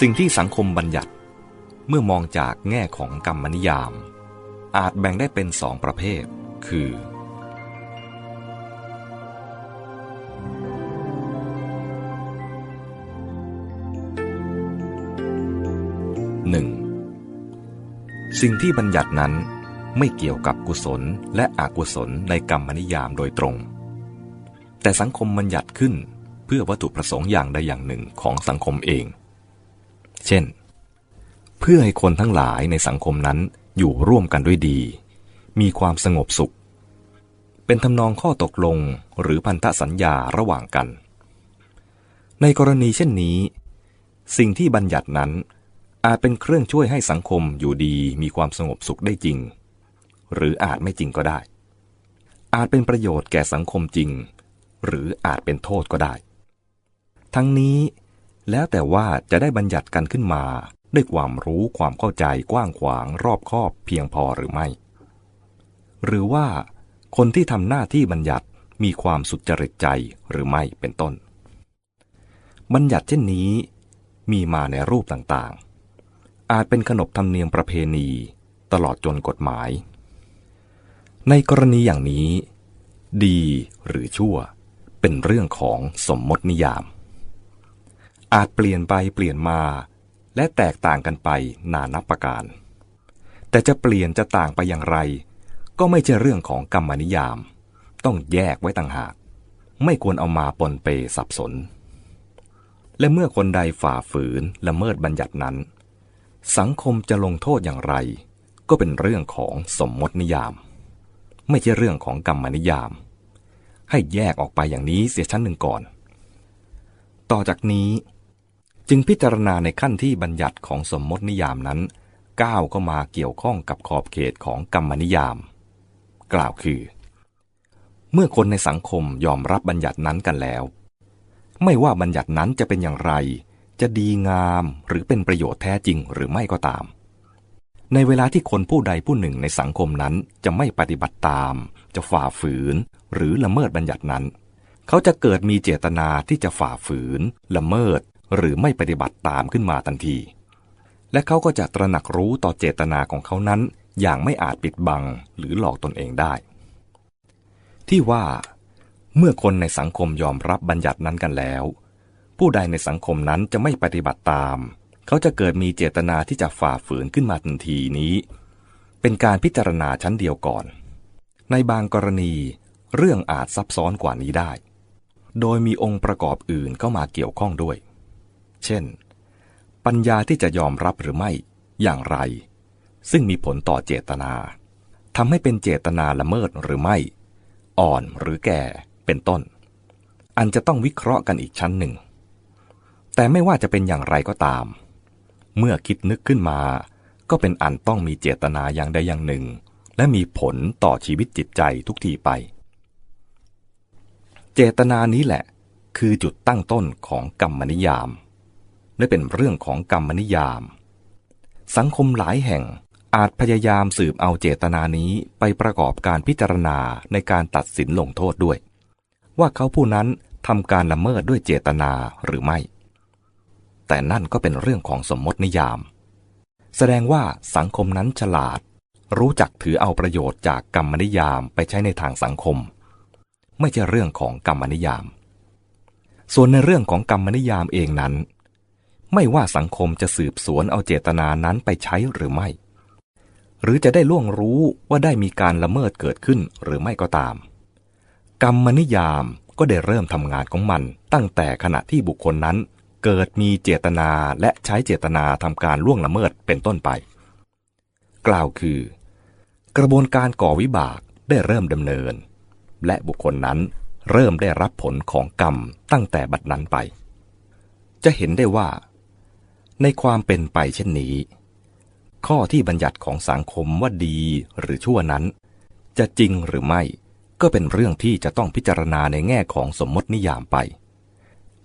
สิ่งที่สังคมบัญญัติ เมื่อมองจากแง่ของกรรมนิยาม อาจแบ่งได้เป็นสองประเภท คือ 1. สิ่งที่บัญญัตินั้นไม่เกี่ยวกับกุศลและอกุศลในกรรมนิยามโดยตรง แต่สังคมบัญญัติขึ้นเพื่อวัตถุประสงค์อย่างใดอย่างหนึ่งของสังคมเอง เช่น เพื่อให้คนทั้งหลายในสังคมนั้นอยู่ร่วมกันด้วยดี มีความสงบสุข เป็นทำนองข้อตกลงหรือพันธสัญญาระหว่างกัน ในกรณีเช่นนี้ สิ่งที่บัญญัตินั้นอาจเป็นเครื่องช่วยให้สังคมอยู่ดีมีความสงบสุขได้จริง หรืออาจไม่จริงก็ได้ อาจเป็นประโยชน์แก่สังคมจริง หรืออาจเป็นโทษก็ได้ ทั้งนี้ แล้วแต่ว่าจะได้บัญญัติกันขึ้นมา ด้วยความรู้ความเข้าใจกว้างขวางรอบคอบเพียงพอหรือไม่ หรือว่า คนที่ทำหน้าที่บัญญัติมีความสุจริตใจหรือไม่เป็นต้น บัญญัติเช่นนี้มีมาในรูปต่างๆ อาจเป็นขนบธรรมเนียมประเพณี ตลอดจนกฎหมาย ในกรณีอย่างนี้ ดีหรือชั่วเป็นเรื่องของสมมตินิยาม อาจเปลี่ยนไปเปลี่ยนมา และแตกต่างกันไปนานับประการ แต่จะเปลี่ยนจะต่างไปอย่างไร ก็ไม่ใช่เรื่องของกรรมนิยาม ต้องแยกไว้ต่างหาก ไม่ควรเอามาปนเปสับสน และเมื่อคนใดฝ่าฝืนละเมิดบัญญัตินั้น สังคมจะลงโทษอย่างไร ก็เป็นเรื่องของสมมตินิยาม ไม่ใช่เรื่องของกรรมนิยาม ให้แยกออกไปอย่างนี้เสียชั้นหนึ่งก่อนต่อจากนี้ จึงพิจารณาในขั้นที่บัญญัติของสมมตินิยามนั้นก้าวเข้ามาเกี่ยวข้องกับขอบเขตของกรรมนิยาม กล่าวคือ เมื่อคนในสังคมยอมรับบัญญัตินั้นกันแล้ว ไม่ว่าบัญญัตินั้นจะเป็นอย่างไร จะดีงามหรือเป็นประโยชน์แท้จริงหรือไม่ก็ตาม ในเวลาที่คนผู้ใดผู้หนึ่งในสังคมนั้นจะไม่ปฏิบัติตาม จะฝ่าฝืน หรือละเมิดบัญญัตินั้น เขาจะเกิดมีเจตนาที่จะฝ่าฝืน ละเมิด หรือไม่ปฏิบัติตามขึ้นมาทันที และเขาก็จะตระหนักรู้ต่อเจตนาของเขานั้นอย่างไม่อาจปิดบังหรือหลอกตนเองได้ ที่ว่า เมื่อคนในสังคมยอมรับบัญญัตินั้นกันแล้ว ผู้ใดในสังคมนั้นจะไม่ปฏิบัติตาม เขาจะเกิดมีเจตนาที่จะฝ่าฝืนขึ้นมาทันทีนี้ เป็นการพิจารณาชั้นเดียวก่อน ในบางกรณีเรื่องอาจซับซ้อนกว่านี้ได้ โดยมีองค์ประกอบอื่นเข้ามาเกี่ยวข้องด้วย เช่น ปัญญาที่จะยอมรับหรือไม่อย่างไร ซึ่งมีผลต่อเจตนาทำให้เป็นเจตนาละเมิดหรือไม่ อ่อนหรือแก่เป็นต้น อันจะต้องวิเคราะห์กันอีกชั้นหนึ่ง แต่ไม่ว่าจะเป็นอย่างไรก็ตาม เมื่อคิดนึกขึ้นมา ก็เป็นอันต้องมีเจตนาอย่างใดอย่างหนึ่ง และมีผลต่อชีวิตจิตใจทุกทีไป เจตนานี้แหละ คือจุดตั้งต้นของกรรมนิยาม และเป็นเรื่องของกรรมนิยาม สังคมหลายแห่งอาจพยายามสืบเอาเจตนานี้ไปประกอบการพิจารณาในการตัดสินลงโทษด้วย ว่าเขาผู้นั้นทำการละเมิดด้วยเจตนาหรือไม่ แต่นั่นก็เป็นเรื่องของสมมตินิยาม แสดงว่าสังคมนั้นฉลาด รู้จักถือเอาประโยชน์จากกรรมนิยามไปใช้ในทางสังคม ไม่ใช่เรื่องของกรรมนิยาม ส่วนในเรื่องของกรรมนิยามเองนั้น ไม่ว่าสังคมจะสืบสวนเอาเจตนานั้นไปใช้หรือไม่ หรือจะได้ล่วงรู้ว่าได้มีการละเมิดเกิดขึ้นหรือไม่ก็ตาม กรรมนิยามก็ได้เริ่มทำงานของมัน ตั้งแต่ขณะที่บุคคลนั้น เกิดมีเจตนาและใช้เจตนาทำการล่วงละเมิดเป็นต้นไป กล่าวคือ กระบวนการก่อวิบากได้เริ่มดำเนิน และบุคคลนั้นเริ่มได้รับผลของกรรมตั้งแต่บัดนั้นไป จะเห็นได้ว่า ในความเป็นไปเช่นนี้ ข้อที่บัญญัติของสังคมว่าดีหรือชั่วนั้น จะจริงหรือไม่ก็เป็นเรื่องที่จะต้องพิจารณาในแง่ของสมมตินิยามไป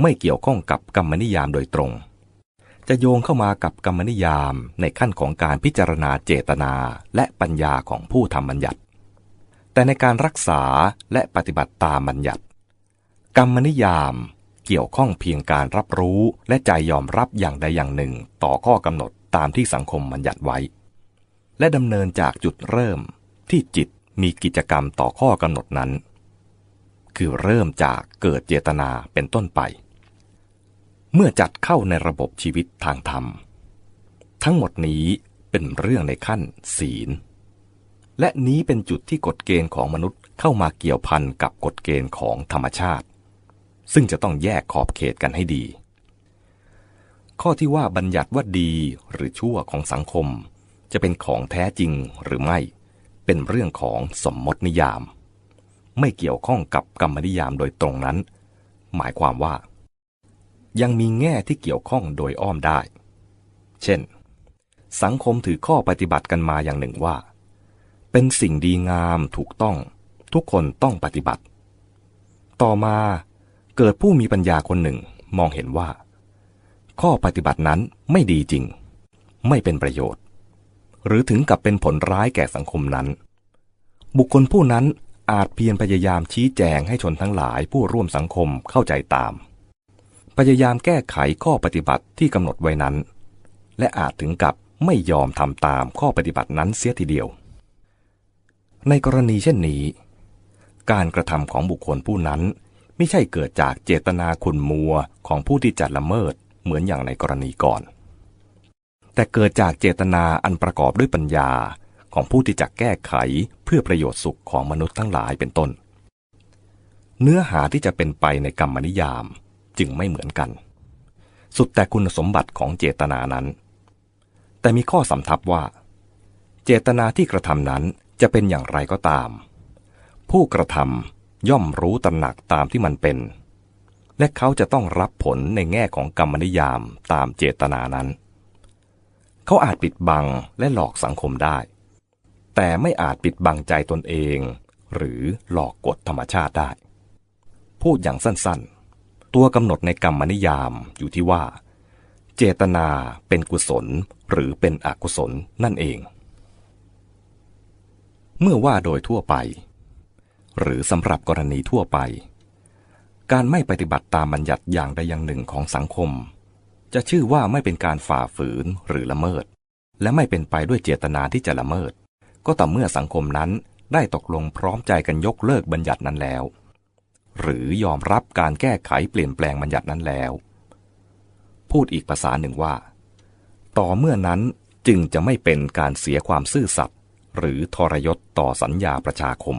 ไม่เกี่ยวข้องกับกรรมนิยามโดยตรง จะโยงเข้ามากับกรรมนิยามในขั้นของการพิจารณาเจตนาและปัญญาของผู้ทำบัญญัติ แต่ในการรักษาและปฏิบัติตามบัญญัติ กรรมนิยาม เกี่ยวข้องเพียงการรับรู้และใจยอมรับอย่างใดอย่างหนึ่งต่อข้อกำหนดตามที่สังคมบัญญัติไว้ และดำเนินจากจุดเริ่มที่จิตมีกิจกรรมต่อข้อกำหนดนั้น คือเริ่มจากเกิดเจตนาเป็นต้นไป เมื่อจัดเข้าในระบบชีวิตทางธรรม ทั้งหมดนี้เป็นเรื่องในขั้นศีล และนี้เป็นจุดที่กฎเกณฑ์ของมนุษย์เข้ามาเกี่ยวพันกับกฎเกณฑ์ของธรรมชาติ ซึ่งจะต้องแยกขอบเขตกันให้ดี ข้อที่ว่าบัญญัติว่าดีหรือชั่วของสังคม จะเป็นของแท้จริงหรือไม่ เป็นเรื่องของสมมตินิยาม ไม่เกี่ยวข้องกับกรรมนิยามโดยตรงนั้น หมายความว่า ยังมีแง่ที่เกี่ยวข้องโดยอ้อมได้ เช่น สังคมถือข้อปฏิบัติกันมาอย่างหนึ่งว่า เป็นสิ่งดีงามถูกต้อง ทุกคนต้องปฏิบัติ ต่อมา เกิดผู้มีปัญญาคนหนึ่งมองเห็นว่า ข้อปฏิบัตินั้นไม่ดีจริง ไม่เป็นประโยชน์ หรือถึงกับเป็นผลร้ายแก่สังคมนั้น บุคคลผู้นั้นอาจเพียรพยายามชี้แจงให้ชนทั้งหลายผู้ร่วมสังคมเข้าใจตาม พยายามแก้ไขข้อปฏิบัติที่กำหนดไว้นั้น และอาจถึงกับไม่ยอมทำตามข้อปฏิบัตินั้นเสียทีเดียว ในกรณีเช่นนี้ การกระทำของบุคคลผู้นั้น ไม่ใช่เกิดจากเจตนาขุนมัวของผู้ที่จัดละเมิดเหมือนอย่างในกรณีก่อน แต่เกิดจากเจตนาอันประกอบด้วยปัญญาของผู้ที่จะแก้ไขเพื่อประโยชน์สุขของมนุษย์ทั้งหลายเป็นต้น เนื้อหาที่จะเป็นไปในกรรมนิยามจึงไม่เหมือนกัน สุดแต่คุณสมบัติของเจตนานั้น แต่มีข้อสำทับว่า เจตนาที่กระทำนั้นจะเป็นอย่างไรก็ตาม ผู้กระทำ ย่อมรู้ตระหนักตามที่มันเป็น และเขาจะต้องรับผลในแง่ของกรรมนิยามตามเจตนานั้น เขาอาจปิดบังและหลอกสังคมได้ แต่ไม่อาจปิดบังใจตนเอง หรือหลอกกฎธรรมชาติได้ พูดอย่างสั้นๆ ตัวกำหนดในกรรมนิยามอยู่ที่ว่า เจตนาเป็นกุศลหรือเป็นอกุศลนั่นเอง เมื่อว่าโดยทั่วไป หรือสำหรับกรณีทั่วไป การไม่ปฏิบัติตามบัญญัติอย่างใดอย่างหนึ่งของสังคม จะชื่อว่าไม่เป็นการฝ่าฝืนหรือละเมิด และไม่เป็นไปด้วยเจตนาที่จะละเมิด ก็ต่อเมื่อสังคมนั้นได้ตกลงพร้อมใจกันยกเลิกบัญญัตินั้นแล้ว หรือยอมรับการแก้ไขเปลี่ยนแปลงบัญญัตินั้นแล้ว พูดอีกภาษาหนึ่งว่า ต่อเมื่อนั้นจึงจะไม่เป็นการเสียความซื่อสัตย์หรือทรยศต่อสัญญาประชาคม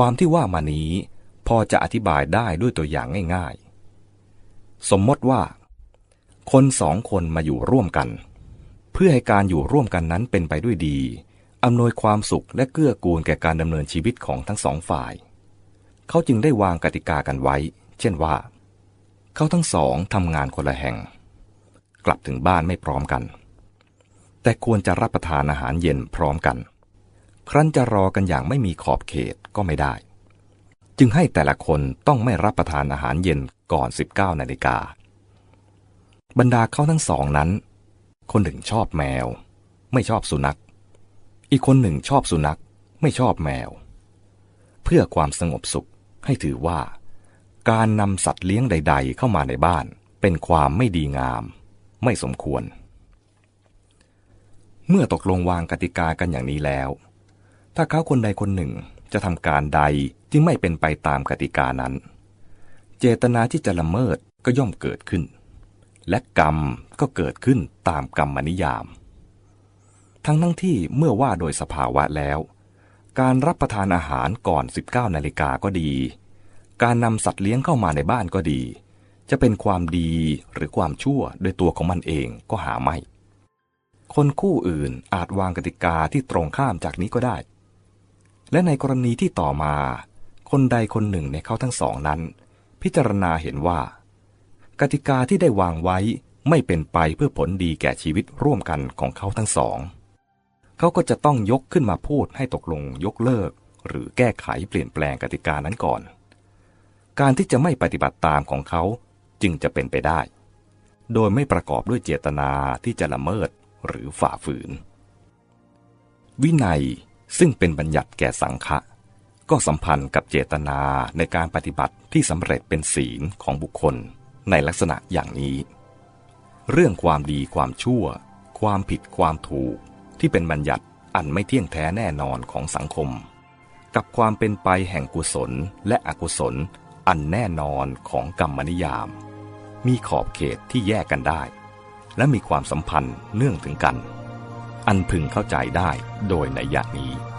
ความที่ว่ามานี้พอจะอธิบายได้ด้วยตัวอย่างง่ายๆ สมมติว่า คนสองคนมาอยู่ร่วมกัน เพื่อให้การอยู่ร่วมกันนั้นเป็นไปด้วยดี อำนวยความสุขและเกื้อกูลแก่การดำเนินชีวิตของทั้งสองฝ่าย เขาจึงได้วางกติกากันไว้ เช่นว่า เขาทั้งสองทำงานคนละแห่ง กลับถึงบ้านไม่พร้อมกัน แต่ควรจะรับประทานอาหารเย็นพร้อมกัน ครั้นจะรอกันอย่างไม่มีขอบเขตก็ไม่ได้ จึงให้แต่ละคนต้องไม่รับประทานอาหารเย็นก่อน 19นาฬิกา บรรดาเขาทั้งสองนั้น คนหนึ่งชอบแมว ไม่ชอบสุนัข อีกคนหนึ่งชอบสุนัข ไม่ชอบแมว เพื่อความสงบสุขให้ถือว่า การนำสัตว์เลี้ยงใด ๆ เข้ามาในบ้าน เป็นความไม่ดีงาม ไม่สมควร เมื่อตกลงวางกติกากันอย่างนี้แล้ว ถ้าเขาคนใดคนหนึ่งจะทำการใดที่ไม่เป็นไปตามกติกานั้น เจตนาที่จะละเมิดก็ย่อมเกิดขึ้น และกรรมก็เกิดขึ้นตามกรรมนิยาม ทั้งทั้งที่เมื่อว่าโดยสภาวะแล้ว การรับประทานอาหารก่อน 19นาฬิกาก็ดี การนำสัตว์เลี้ยงเข้ามาในบ้านก็ดี จะเป็นความดีหรือความชั่วโดยตัวของมันเองก็หาไม่ คนคู่อื่นอาจวางกติกาที่ตรงข้ามจากนี้ก็ได้ และในกรณีที่ต่อมา คนใดคนหนึ่งในเขาทั้งสองนั้น พิจารณาเห็นว่า กติกาที่ได้วางไว้ไม่เป็นไปเพื่อผลดีแก่ชีวิตร่วมกันของเขาทั้งสอง เขาก็จะต้องยกขึ้นมาพูดให้ตกลงยกเลิก หรือแก้ไขเปลี่ยนแปลงกติกานั้นก่อน การที่จะไม่ปฏิบัติตามของเขาจึงจะเป็นไปได้ โดยไม่ประกอบด้วยเจตนาที่จะละเมิดหรือฝ่าฝืน วินัย ซึ่งเป็นบัญญัติแก่สังฆะก็สัมพันธ์กับเจตนาในการปฏิบัติที่สำเร็จเป็นศีลของบุคคลในลักษณะอย่างนี้ เรื่องความดีความชั่ว ความผิดความถูกที่เป็นบัญญัติอันไม่เที่ยงแท้แน่นอนของสังคม กับความเป็นไปแห่งกุศลและอกุศลอันแน่นอนของกรรมนิยาม มีขอบเขตที่แยกกันได้ และมีความสัมพันธ์เนื่องถึงกัน อันพึงเข้าใจได้โดยในย่นี้